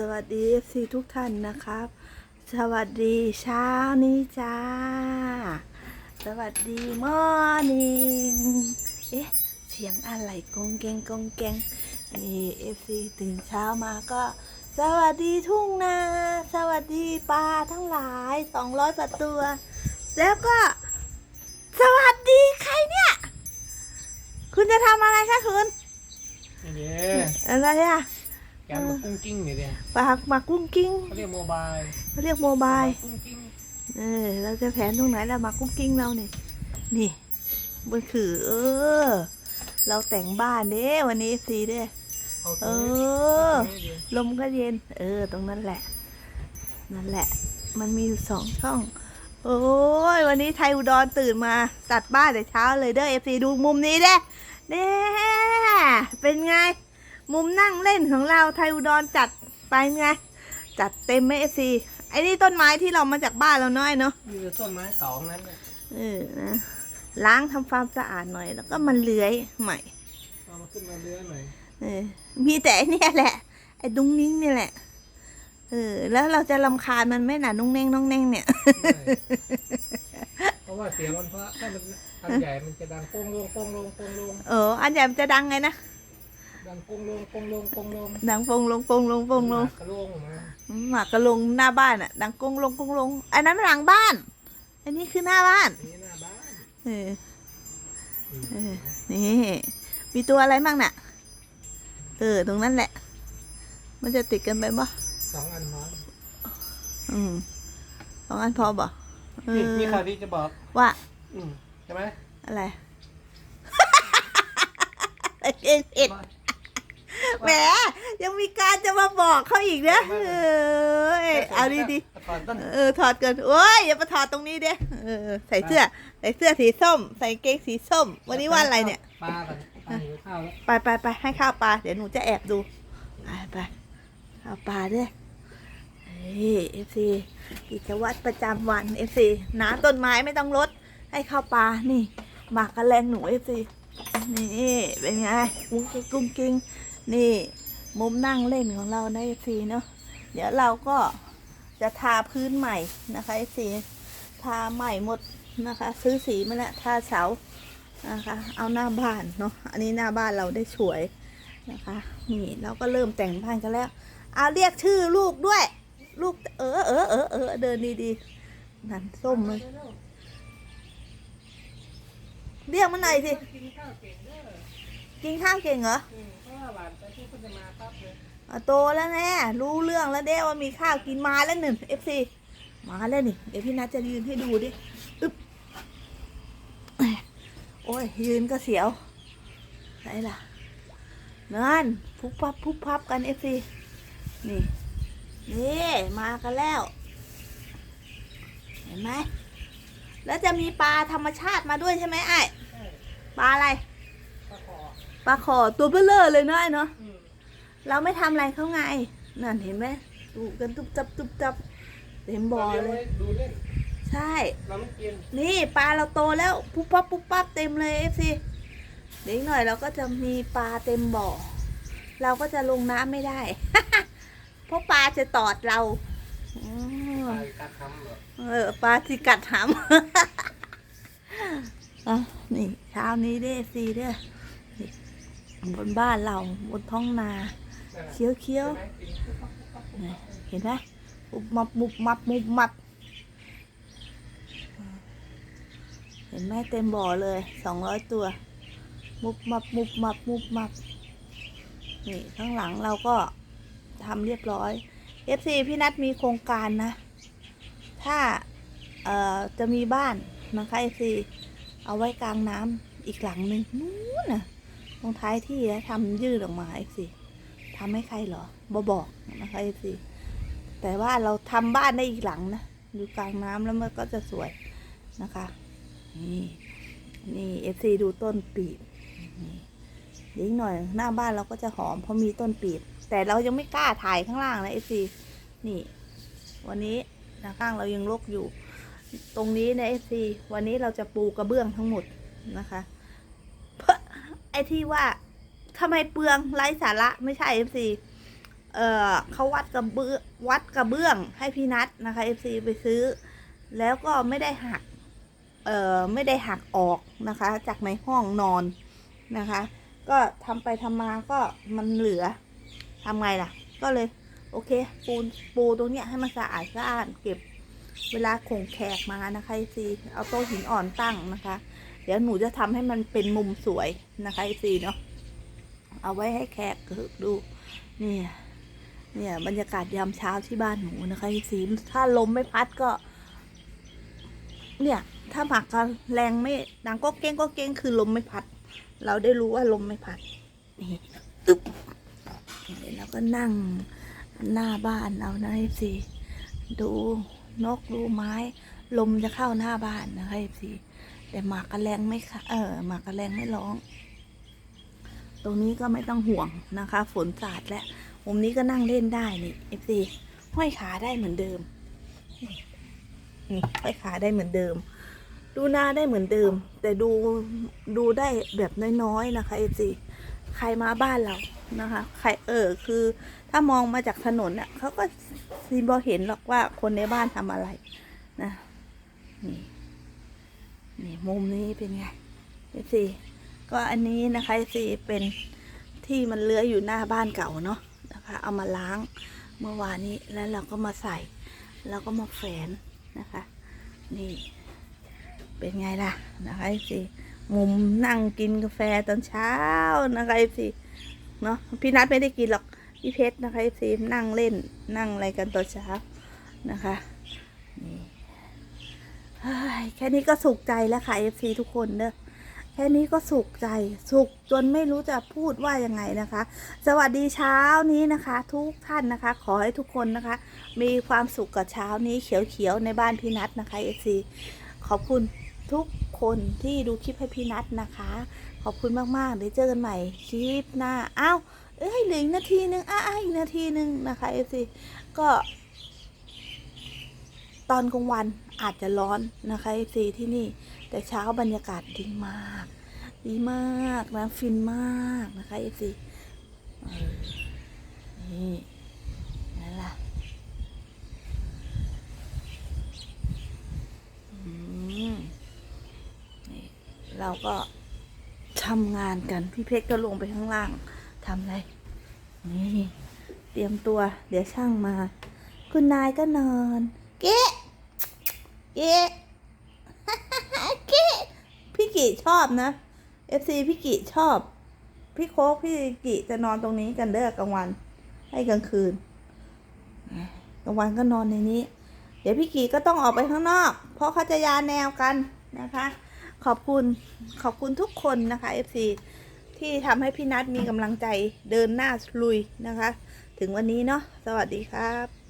สวัสดีเอฟซีทุกท่านนะครับ สวัสดีเช้านี้จ้า สวัสดีมอร์นิ่งเอ๊ะ เสียงอะไรกงเกงกงเกงนี่เอฟซีตื่นเช้ามาก็ สวัสดีทุ่งนา สวัสดีปลาทั้งหลายสองร้อยประตัว แล้วก็ สวัสดีใครเนี่ย คุณจะทำอะไรคะคุณนี่เด้อะไรอะ แกนมากุ้งกิ้งนี่เด้ปากมากุ้งกิ้งเขาเรียกโมบายเขาเรียกโมบายกุ้งกิ้งเออเราจะแผนตรงไหนล่ะมากุ้งกิ้งเราเนี่ยนี่มันคือ เออ เราแต่งบ้านเด้วันนี้สีเด้เอาเอตัวนี้อเอาตัวนี้เด้ลมก็เย็น เออ ตรงนั้นแหละ นั่นแหละ มันมีอยู่สองช่อง โอ้ย วันนี้ไทยอุดรตื่นมาตัดบ้านแต่เช้าเลยเด้อเอฟซีดูมุมนี้เด้เด้เป็นไง มุมนั่งเล่นของเราไทยอุดรจัดไปไง จัดเต็มไหมเอฟซีไอ้นี่ต้นไม้ที่เรามาจากบ้านเราน้อยเนาะนี่คือต้นไม้เก่าทั้งนั้นเนี่ยเออนะล้างทำความสะอาดหน่อย แล้วก็มันเลื้อยใหม่เอามาขึ้นมาเลื้อยหน่อยเออมีแต่ไอ้เนี่ยแหละ ไอ้ดุ้งนิ้งนี่แหละ เออ แล้วเราจะลำคาญมันไหม่หนานุ่งแน่งน้องแน่งเนี่ย เพราะว่าเสียงมันเพราะถ้ามันอันใหญ่มันจะดังโป้งลงโป้งลงโป้งลง เออ อันใหญ่มันจะดังไงนะ ดังโป้งลงโป้งลงโป้งลงดังปงลงปงลงปงลงกระโลงมาหมากกระลงหน้าบ้านอะ ดังกงลงกงลงอันนั้นหลังบ้าน อันนี้คือหน้าบ้านอันนี้หน้าบ้านเอออืมเออนี่มีตัวอะไรบ้างน่ะ เออ ตรงนั้นแหละ มันจะติดกันไปบ่สองอันพร้อมอืมสองอันพอบ่เอนี่อมีข่าวดีจะบอก ว่า อืมใช่ไหมอะไรเอ็ดเอ็ด แหมยังมีการจะมาบอกเขาอีกนะเออเอาดีดีถอดต้นๆเออถอดกันโอ้ยอย่ามาถอดตรงนี้เด้เออใส่เสื้อใส่เสื้อสีส้ม ใส่กางเกงสีส้ม วันนี้ว่าอะไรเนี่ยปลากันปลาหิวข้าวแล้วไปไปไปให้ข้าวปลาเดี๋ยวหนูจะแอบดูไปไปข้าวปลาด้วยเฮ้ยเอฟซีกิจวัตรประจำวันเอฟซีน้ำต้นไม้ไม่ต้องลดให้ข้าวปลานี่หมากกระแลงหนูเอฟซีนี่เป็นไงกุ้งกิ้งกุ้งกิ้ง นี่มุมนั่งเล่นของเราในเอฟซีเนาะเดี๋ยวเราก็จะทาพื้นใหม่นะคะเอฟซีทาใหม่หมดนะคะ ซื้อสีมาแล้วทาเสานะคะ เอาหน้าบ้านเนาะอันนี้หน้าบ้านเราได้สวยนะคะ นี่เราก็เริ่มแต่งบ้านกันแล้วเอาเรียกชื่อลูกด้วย ลูกเออเออเออเออเดินดีๆนั่นส้มเลยเรียกมันหน่อยสิกินข้าวเก่งเหรอ อืมเพราะว่านไปที่ก็จะมาปั๊บเลยอะโตแล้วแน่รู้เรื่องแล้วเด้ว่ามีข้าวกินมาแล้วหนึ่งเอฟซีมาแล้วนี่ เดี๋ยวพี่นัทจะยืนให้ดูดิอึ๊บโอ้ย ยืนก็เสียวไหนล่ะนั่นพุบพับพุบพับกันเอฟซีนี่ นี่มากันแล้ว เห็นไหม แล้วจะมีปลาธรรมชาติมาด้วยใช่ไหมไอ้ปลาอะไร ปลาขอตัวเบลเลอร์เลยเนาะไอ้เนาะอืมเราไม่ทำอะไรเขาไง นั่นเห็นไหมดูกันตุบจับตุบจับเต็มบ่อราเลลี้งยไว้ดูเล่นใช่ เราไม่กินนี่ปลาเราโตแล้วปุ๊บปั๊บปุ๊บปั๊บเต็มเลยเอฟซีเดี๋ยวอีกหน่อยเราก็จะมีปลาเต็มบ่อ เราก็จะลงน้ำไม่ได้ เพราะปลาจะตอดเราอืมปลากัดทำเหรอเออปลาที่กัดหำ อะนี่เช้านี้เด้ซีเด้อนี่ บนบ้านเราบนท้องนาเคี้ยวเคี้ยวเห็นไหมมุบมับมุบมับมุบมับ เห็นไหมเต็มบ่อเลยสองร้อยตัว มุบมับมุบมับมุบมับนี่ข้างหลังเราก็ทำเรียบร้อย FC พี่นัทมีโครงการนะ ถ้าเอ่อจะมีบ้านนะคะ FC เอาไว้กลางน้ำอีกหลังหนึ่งนู้นน่ะ ตรงท้ายที่แล้วทำยืดออกมา FC ทำให้ใครเหรอบ่บอกนะคะ FC แต่ว่าเราทำบ้านได้อีกหลังนะอยู่กลางน้ำแล้วมันก็จะสวยนะคะ นี่นี่ FC ดูต้นปีบนี่ยวอีกหน่อยหน้าบ้านเราก็จะหอมเพราะมีต้นปีบแต่เรายังไม่กล้าถ่ายข้างล่างนะ FC นี่ วันนี้นะข้างเรายังรกอยู่ ตรงนี้นะ FC วันนี้เราจะปูกระเบื้องทั้งหมดนะคะ ไอ้ที่ว่าทำไมเปลืองไร้สาระไม่ใช่ FC เออเขาวัดกระเบื้องวัดกระเบื้องให้พี่นัทนะคะ FC ไปซื้อ แล้วก็ไม่ได้หัก เออไม่ได้หักออกนะคะ จากในห้องนอนนะคะ ก็ทำไปทำมาก็มันเหลือทำไงล่ะ ก็เลย โอเค ปูนปูตรงเนี้ยให้มันสะอาดสะอาดเก็บเวลาคงแขกมานะคะซีเอาโต๊ะหินอ่อนตั้งนะคะ เดี๋ยวหนูจะทำให้มันเป็นมุมสวยนะคะไอซีเนาะเอาไว้ให้แขกดูเนี่ยเนี่ยบรรยากาศยามเช้าที่บ้านหนูนะคะไอซีถ้าลมไม่พัดก็ เนี่ย ถ้าหมักกันแรงไม่ดังก็เก้งก็เก้งคือลมไม่พัด เราได้รู้ว่าลมไม่พัดนี่อึ๊บแล้วก็นั่งหน้าบ้านเรานะสิดูนกดูไม้ ลมจะเข้าหน้าบ้านนะคะสิ แต่หมากกระแรงไม่ค่ะเออหมากกระแรงไม่ร้อง ตรงนี้ก็ไม่ต้องห่วงนะคะ ฝนสาดและมุมนี้ก็นั่งเล่นได้นี่เอฟซีห้อยขาได้เหมือนเดิมนี่ห้อยขาได้เหมือนเดิม ดูหน้าได้เหมือนเดิม แต่ดูดูได้แบบน้อยๆนะคะเอฟซีใครมาบ้านเรานะคะ ใครเออคือ ถ้ามองมาจากถนนน่ะเขาก็ซีบอเห็นหรอกว่าคนในบ้านทำอะไรนะนี่ นี่มุมนี้เป็นไงเอฟซีก็อันนี้นะคะเอซีเป็นที่มันเลื้อยอยู่หน้าบ้านเก่าเนาะนะคะ เอามาล้างเมื่อวานนี้แล้วเราก็มาใส่แล้วก็มาแฝนนะคะ นี่เป็นไงล่ะนะคะไอฟซีมุมนั่งกินกาแฟตอนเช้านะคะไอฟซีเนาะพี่นัทไม่ได้กินหรอกพี่เพชรนะคะไอฟซีนั่งเล่นนั่งอะไรกันตอนเช้านะคะนี่ แค่นี้ก็สุขใจแล้วค่ะเอฟซีทุกคนเนอะแค่นี้ก็สุขใจ สุขจนไม่รู้จะพูดว่ายังไงนะคะ สวัสดีเช้านี้นะคะ ทุกท่านนะคะ ขอให้ทุกคนนะคะ มีความสุขกับเช้านี้เขียวๆในบ้านพี่นัทนะคะเอฟซีขอบคุณทุกคนที่ดูคลิปให้พี่นัทนะคะ ขอบคุณมากๆเดี๋ยวเจอกันใหม่คลิปหน้าอ้าวเอ้ยเหลืออีกนาทีนึงอ้าวอีกนาทีนึงนะคะเอฟซีก็ ตอนกลางวันอาจจะร้อนนะคะเอซีที่นี่ แต่เช้าบรรยากาศดีมาก ดีมากนะฟินมากนะคะเอซีนี่นั่นล่ะนี่เราก็ทำงานกันพี่เพชรก็ลงไปข้างล่างทำอะไร นี่ เตรียมตัว เดี๋ยวช่างมา คุณนายก็นอน เก๊ะ เกะเกะพี่กิชอบนะเอฟซีพี่กิชอบ พี่โคกพี่กิจะนอนตรงนี้กันเด้อกลางวัน ให้กลางคืนกลางวันก็นอนในนี้ เดี๋ยวพี่กีก็ต้องออกไปข้างนอก เพราะเขาจะยาแนวกันนะคะ ขอบคุณขอบคุณทุกคนนะคะ FC ที่ทำให้พี่นัทมีกำลังใจเดินหน้าลุยนะคะ ถึงวันนี้เนาะสวัสดีครับ